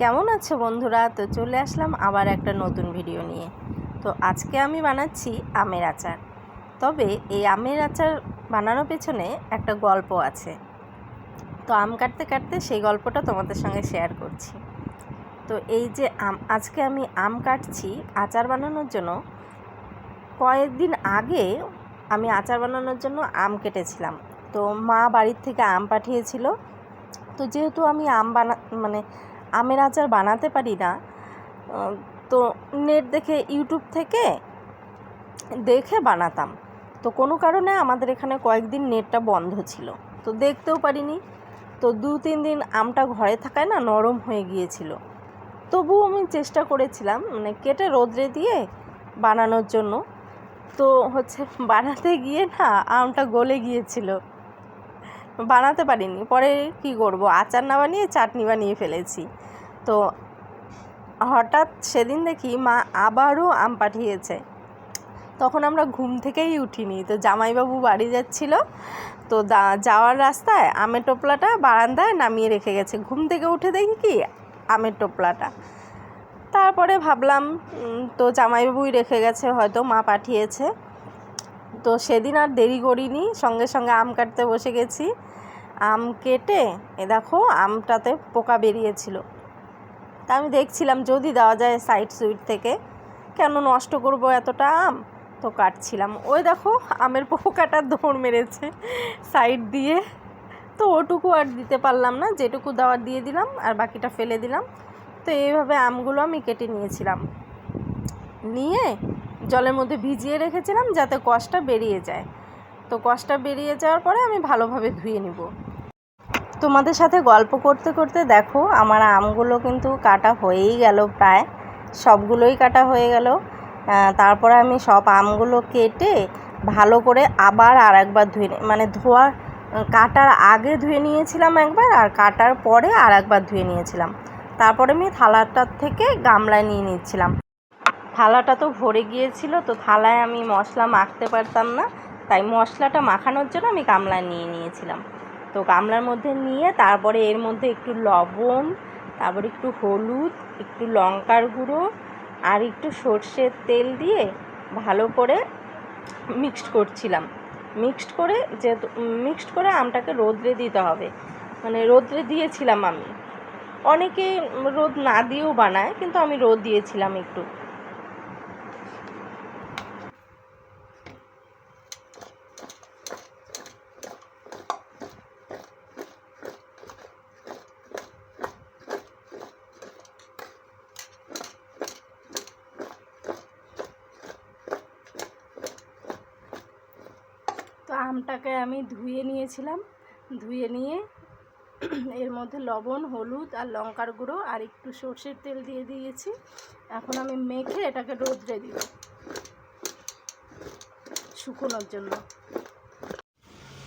কেমন আছো বন্ধুরা? তো চলে আসলাম আবার একটা নতুন ভিডিও নিয়ে। তো আজকে আমি বানাচ্ছি আমের আচার। তবে এই আমের আচার বানানোর পেছনে একটা গল্প আছে। তো আম কাটতে কাটতে সেই গল্পটা তোমাদের সঙ্গে শেয়ার করছি। তো এই যে আম, আজকে আমি আম কাটছি আচার বানানোর জন্য। কয়েকদিন আগে আমি আচার বানানোর জন্য আম কেটেছিলাম। তো মা বাড়ির থেকে আম পাঠিয়েছিল। তো যেহেতু আমি আম বানা মানে আমের আচার বানাতে পারি না তো নেট দেখে ইউটিউব থেকে দেখে বানাতাম। তো কোনো কারণে আমাদের এখানে কয়েকদিন নেটটা বন্ধ ছিল, তো দেখতেও পারিনি। তো দু তিন দিন আমটা ঘরে থাকায় না নরম হয়ে গিয়েছিল। তবুও আমি চেষ্টা করেছিলাম মানে কেটে রোদ্রে দিয়ে বানানোর জন্য। তো হচ্ছে বানাতে গিয়ে না আমটা গলে গিয়েছিল। বানাতে পারিনি। পরে কি করব? আচার না বানিয়ে চাটনি বানিয়ে ফেলেছি। তো হঠাৎ সেদিন দেখি মা আবারও আম পাঠিয়েছে। তখন আমরা ঘুম থেকেই উঠিনি। তো জামাইবাবু বাড়ি যাচ্ছিল। তো যাওয়ার রাস্তায় আমের টোপলাটা বারান্দায় নামিয়ে রেখে গেছে। ঘুম থেকে উঠে দেখি কি? আমের টোপলাটা। তারপরে ভাবলাম তো জামাইবাবুই রেখে গেছে, হয়তো মা পাঠিয়েছে। তো সেদিন আর দেরি করিনি, সঙ্গে সঙ্গে আম কাটতে বসে গেছি। আম কেটে, এ দেখো আমটাতে পোকা বেরিয়েছিল। তা আমি দেখছিলাম যদি দেওয়া যায় সাইড সুইট থেকে, কেন নষ্ট করব এতটা আম? তো কাটছিলাম। ওই দেখো আমের পোকাটা দৌড় মেরেছে সাইড দিয়ে। তো ওটুকু আর দিতে পারলাম না, যেটুকু দেওয়ার দিয়ে দিলাম আর বাকিটা ফেলে দিলাম। তো এইভাবে আমগুলো আমি কেটে নিয়েছিলাম। নিয়ে জলের মধ্যে ভিজিয়ে রেখেছিলাম যাতে কষটা বেরিয়ে যায়। তো কষটা বেরিয়ে যাওয়ার পরে আমি ভালোভাবে ধুয়ে নিব। তোমাদের সাথে গল্প করতে করতে দেখো, আমার আমগুলো কিন্তু কাটা হয়েই গেল প্রায়, সবগুলোই কাটা হয়ে গেল। তারপরে আমি সব আমগুলো কেটে ভালো করে আবার আর একবার ধুয়ে মানে ধোয়ার, কাটার আগে ধুয়ে নিয়েছিলাম একবার আর কাটার পরে আর একবার ধুয়ে নিয়েছিলাম। তারপরে আমি থালাটার থেকে গামলায় নিয়ে নিচ্ছিলাম। থালাটা তো ভরে গিয়েছিল, তো থালায় আমি মশলা মাখতে পারতাম না। তাই মশলাটা মাখানোর জন্য আমি গামলা নিয়ে নিয়েছিলাম। তো গামলার মধ্যে নিয়ে তারপরে এর মধ্যে একটু লবণ, তারপরে একটু হলুদ, একটু লঙ্কার গুঁড়ো আর একটু সর্ষের তেল দিয়ে ভালো করে মিক্সড করছিলাম। মিক্সড করে যেহেতু, মিক্সড করে আমটাকে রোদ্রে দিতে হবে। মানে রোদ্রে দিয়েছিলাম আমি। অনেকে রোদ না দিয়েও বানায়, কিন্তু আমি রোদ দিয়েছিলাম একটু। তো আমটাকে আমি ধুয়ে নিয়েছিলাম। ধুয়ে নিয়ে এর মধ্যে লবণ, হলুদ আর লঙ্কার গুঁড়ো আর একটু সর্ষের তেল দিয়ে দিয়েছি। এখন আমি মেখে এটাকে রোদ্রে দিব শুকোনোর জন্য।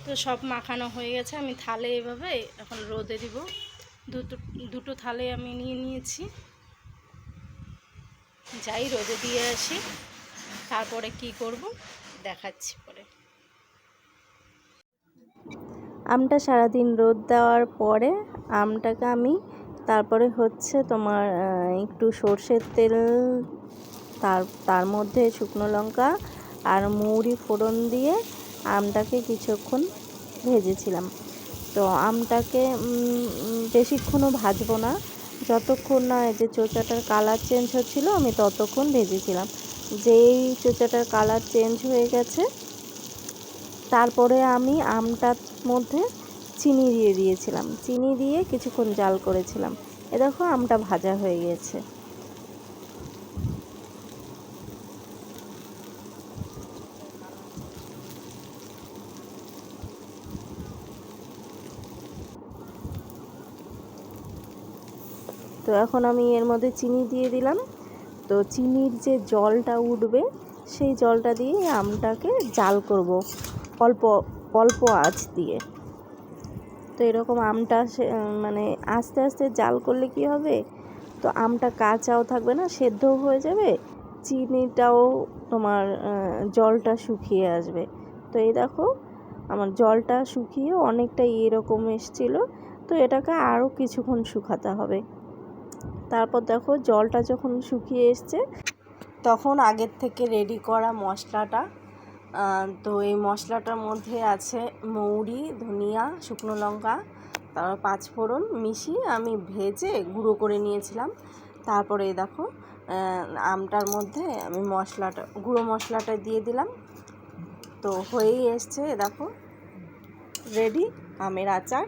তো সব মাখানো হয়ে গেছে, আমি থালে এভাবে এখন রোদে দিব। দুটো দুটো থালে আমি নিয়ে নিয়েছি। যাই রোদে দিয়ে আসি, তারপরে কি করব দেখাচ্ছি পরে আমটা সারাদিন রোদ দেওয়ার পরে আমটাকে আমি তারপরে হচ্ছে তোমার একটু সর্ষের তেল, তার তার মধ্যে শুকনো লঙ্কা আর মৌরি ফোড়ন দিয়ে আমটাকে কিছুক্ষণ ভেজেছিলাম। তো আমটাকে বেশিক্ষণও ভাজবো না। যতক্ষণ না এই যে চোচাটার কালার চেঞ্জ হচ্ছিল, আমি ততক্ষণ ভেজেছিলাম। যেই চোচাটার কালার চেঞ্জ হয়ে গেছে তারপরে আমি আমটার মধ্যে চিনি দিয়ে দিয়েছিলাম। চিনি দিয়ে কিছুক্ষণ জাল করেছিলাম। এ দেখো আমটা ভাজা হয়ে গেছে। তো এখন আমি এর মধ্যে চিনি দিয়ে দিলাম। তো চিনির যে জলটা উঠবে, সেই জলটা দিয়ে আমটাকে জাল করব। অল্প অল্প আঁচ দিয়ে। তো এরকম আমটা মানে আস্তে আস্তে জাল করলে কি হবে? তো আমটা কাঁচাও থাকবে না, সেদ্ধও হয়ে যাবে, চিনিটাও তোমার জলটা শুকিয়ে আসবে। তো এই দেখো, আমার জলটা শুকিয়ে অনেকটা এরকম এসছিলো। তো এটাকে আরও কিছুক্ষণ শুকাতে হবে। তারপর দেখো, জলটা যখন শুকিয়ে এসছে, তখন আগের থেকে রেডি করা মশলাটা তো এই মশলাটার মধ্যে আছে মৌরি, ধনিয়া, শুকনো লঙ্কা, তারপর পাঁচফোড়ন মিশিয়ে আমি ভেজে গুঁড়ো করে নিয়েছিলাম। তারপরে দেখো আমটার মধ্যে আমি মশলাটা, গুঁড়ো মশলাটা দিয়ে দিলাম। তো হয়েই এসছে দেখো রেডি আমের আচার।